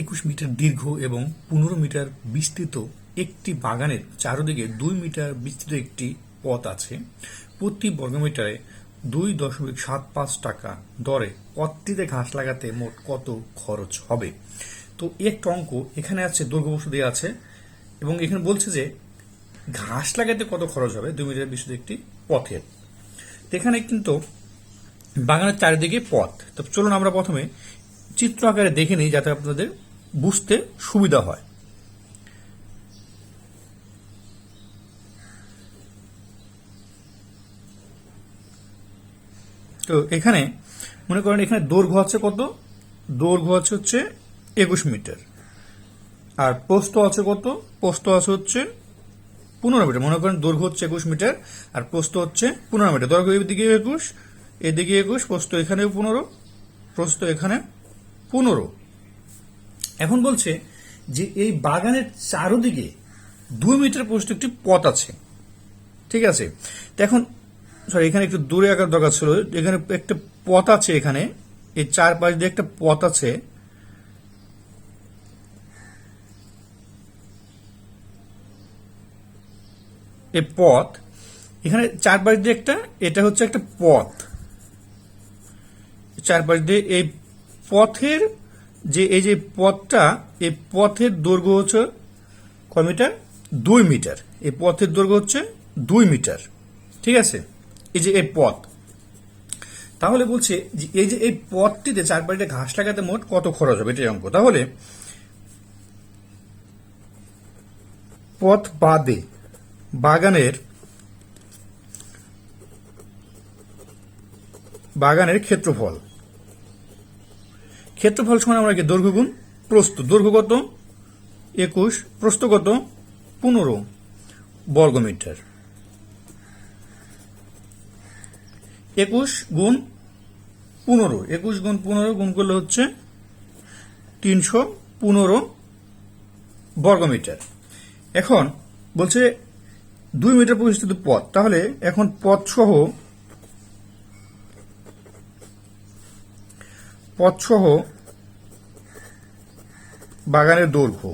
একুশ মিটার দীর্ঘ এবং পনেরো মিটার বিস্তৃত একটি বাগানের চারদিকে দুই মিটার বিস্তৃত একটি পথ আছে। প্রতি বর্গমিটারে দুই দশমিক সাত পাঁচ টাকা দরে পথটিতে ঘাস লাগাতে মোট কত খরচ হবে? তো একটা অঙ্ক এখানে আছে দেওয়া আছে এবং এখানে বলছে যে ঘাস লাগাতে কত খরচ হবে? দুই মিটার বিস্তৃত একটি পথের। এখানে কিন্তু বাগানের চারিদিকে পথ। তো চলুন আমরা প্রথমে চিত্র আকারে দেখে নিই যাতে আপনাদের বুঝতে সুবিধা হয়। তো এখানে মনে করেন এখানে দৈর্ঘ্য আছে কত? দৈর্ঘ্য আছে হচ্ছে একুশ মিটার। আর প্রস্থ আছে কত? প্রস্থ আছে হচ্ছে পনেরো মিটার। মনে করেন দৈর্ঘ্য হচ্ছে একুশ মিটার, আর প্রস্থ হচ্ছে পনেরো মিটার। দৈর্ঘ্য এদিকে একুশ এদিকে একুশ, প্রস্থ এখানেও পনেরো, প্রস্থ এখানে পনেরো। এখন বলছে যে এই বাগানের চারোদিকে দুই মিটার প্রস্থ একটি পথ আছে। ঠিক আছে? তো এখন সরি এখানে একটু দূরে আঁকার দরকার ছিল। এখানে একটা পথ আছে এখানে। এই চার পাশ দিয়ে একটা পথ আছে। এই পথ, এখানে চারপাশ দিয়ে একটা, এটা হচ্ছে একটা পথ। চারপাশ দিয়ে এই পথের যে, এই যে পথটা, এই পথের দৈর্ঘ্য হচ্ছে কয় মিটার? দুই মিটার। এই পথের দৈর্ঘ্য হচ্ছে দুই মিটার। ঠিক আছে? এই যে এই পথ। তাহলে বলছে যে, এই যে এই পথটিতে চারপাশে ঘাস লাগাতে মোট কত খরচ হবে? এটাই অঙ্ক। তাহলে পথ বাদে বাগানের বাগানের ক্ষেত্রফল। ক্ষেত্রফল সমান আমরা কি দৈর্ঘ্য গুণ? প্রস্থ। দৈর্ঘ্য কত? একুশ। প্রস্থ কত? পনেরো বর্গমিটার। একুশ গুণ পনেরো। একুশ গুণ পনেরো গুণ করলে হচ্ছে তিনশো পনেরো বর্গমিটার। এখন বলছে দুই মিটার পরিস্থিত পথ। তাহলে এখন পথ সহ পথ সহ বাগানের দৈর্ঘ্য।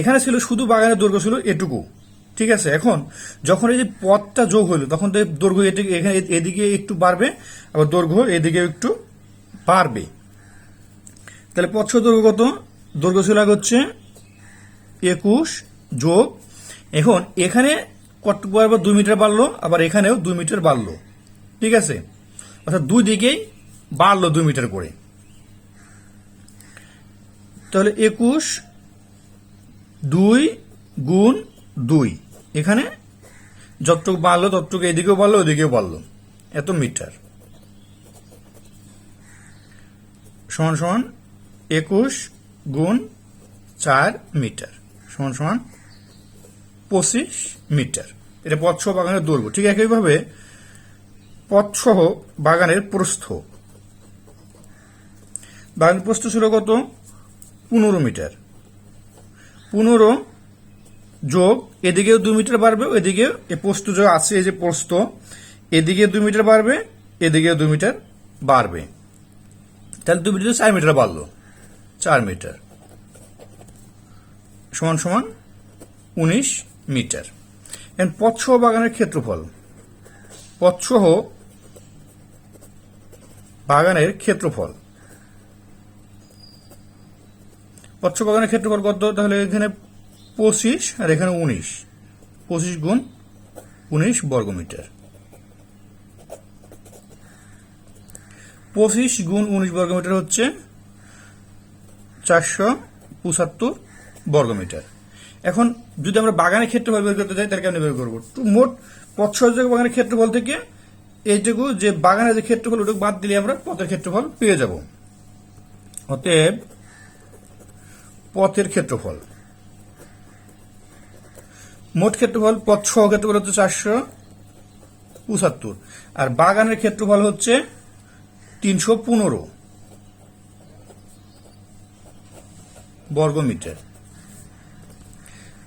এখানে ছিল শুধু বাগানের দৈর্ঘ্য ছিল এটুকু। ঠিক আছে, এখন যখন এই যে পথটা যোগ হলো তখন দৈর্ঘ্য এখানে এদিকে একটু বাড়বে, আবার দৈর্ঘ্য এদিকে একটু বাড়বে। তাহলে পথ দৈর্ঘ্য কত? দৈর্ঘ্য ছিল হচ্ছে একুশ যোগ। এখন এখানে কতটুকু আবার দুই মিটার বাড়লো, আবার এখানেও দুই মিটার বাড়লো। ঠিক আছে, অর্থাৎ দুই দিকেই বাড়লো দুই মিটার করে। তাহলে একুশ দুই গুণ দুই। এখানে যতটুকু বাড়লো, ততটুকু এদিকেও বাড়লো, ওদিকেও বাড়লো। এত মিটার। সমান সমান একুশ গুণ চার মিটার। সমান সমান পঁচিশ মিটার। এটা পথসহ বাগানের দৈর্ঘ্য। ঠিক একইভাবে পথসহ বাগানের প্রস্থ। বাগানের প্রস্থ ছিল কত? পনেরো মিটার। পনেরো যোগ, এদিকেও দুই মিটার বাড়বে এদিকে এ পোস্ত যে আছে, এই যে পোস্ত এদিকে দুই মিটার বাড়বে, এদিকেও দুই মিটার বাড়বে। তাহলে দুই মিটার চার মিটার বাড়লো। চার মিটার। সমান সমান উনিশ মিটার। এখন পথসহ বাগানের ক্ষেত্রফল। পথসহ বাগানের ক্ষেত্রফল। পথসহ বাগানের ক্ষেত্রফল কত? তাহলে এখানে পঁচিশ আর এখানে উনিশ। পঁচিশ গুণ উনিশ বর্গমিটার। পঁচিশ গুণ উনিশ বর্গমিটার হচ্ছে চারশো পঁচাত্তর বর্গমিটার। এখন যদি আমরা বাগানের ক্ষেত্রফল বের করতে চাই তাহলে কেমন বের করব? মোট পথ সহযোগ বাগানের ক্ষেত্রফল থেকে এইটুকু যে বাগানের যে ক্ষেত্রফল, ওটুকু বাদ দিলে আমরা পথের ক্ষেত্রফল পেয়ে যাব। অতএব পথের ক্ষেত্রফল। মোট ক্ষেত্রফল পথ সহ ক্ষেত্রফল হচ্ছে চারশো পঁচাত্তর আর বাগানের ক্ষেত্রফল হচ্ছে তিনশো পনেরো বর্গমিটার।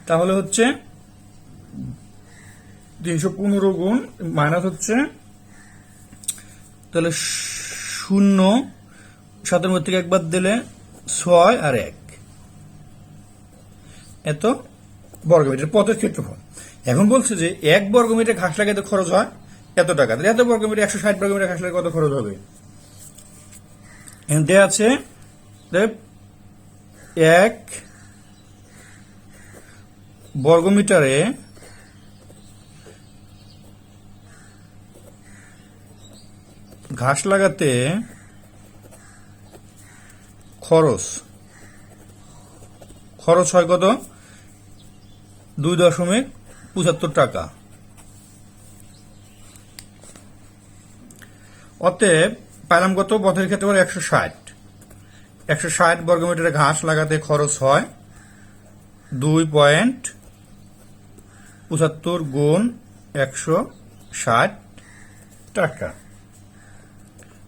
তাহলে হচ্ছে তিনশো পনেরো গুণ মাইনাস হচ্ছে তাহলে শূন্য, সাতের মধ্যে একবার দিলে ছয় আর এক। এত বর্গমিটার পথের ক্ষেত্রফল এখন বলছে যে এক বর্গমিটার ঘাস লাগাতে খরচ হয় এত টাকা। এত বর্গমিটার, একশো ষাট বর্গমিটার ঘাস লাগাতে কত খরচ হবে? দেয়া আছে এক বর্গমিটারে ঘাস লাগাতে খরচ খরচ হয় কত? দুই দশমিক পঁচাত্তর টাকা। অতএব পাইলাম পথের ক্ষেত্রে বলে একশো ষাট। একশো ষাট বর্গমিটারে ঘাস লাগাতে খরচ হয় দুই পয়েন্ট পঁচাত্তর গুণ একশো ষাট টাকা।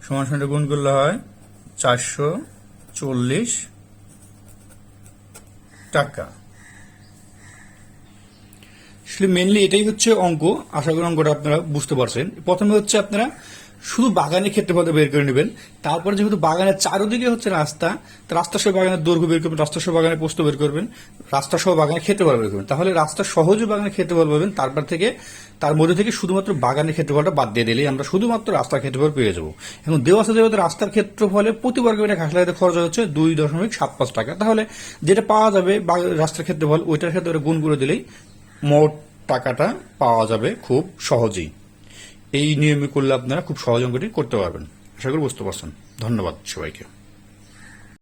সমান সমান গুণ করলে হয় চারশো চল্লিশ টাকা। আসলে মেনলি এটাই হচ্ছে অঙ্ক। আশা করি অঙ্কটা আপনারা বুঝতে পারছেন। প্রথমে হচ্ছে আপনারা শুধু বাগানের ক্ষেত্রে ক্ষেত্রফলটা বের করে নেবেন। তারপরে যেহেতু বাগানের চারোদিকে হচ্ছে রাস্তা রাস্তা সহ বাগানের দৈর্ঘ্য বের করবেন রাস্তা সহ বাগানের পোস্ত বের করবেন রাস্তা সহ বাগানের ক্ষেত্রফল বের করবেন। তাহলে রাস্তা সহজে বাগানের ক্ষেত্রফল পাবেন, তারপর থেকে, তার মধ্যে থেকে শুধুমাত্র বাগানের ক্ষেত্রফলটা বাদ দিয়ে দিলেই আমরা শুধুমাত্র রাস্তার ক্ষেত্রফল পেয়ে যাব। এখন দেওয়া আছে রাস্তার ক্ষেত্রফলে প্রতি বর্গ মিটার ঘাস লাগাতে খরচ হচ্ছে দুই দশমিক সাত পাঁচ টাকা। তাহলে যেটা পাওয়া যাবে রাস্তার ক্ষেত্রফল, ওইটার ক্ষেত্রে গুণ করে দিলেই মোট টাকাটা পাওয়া যাবে খুব সহজেই। এই নিয়মে করলে আপনারা খুব সহজ অঙ্কটি করতে পারবেন। আশা করি বুঝতে পারছেন। ধন্যবাদ সবাইকে।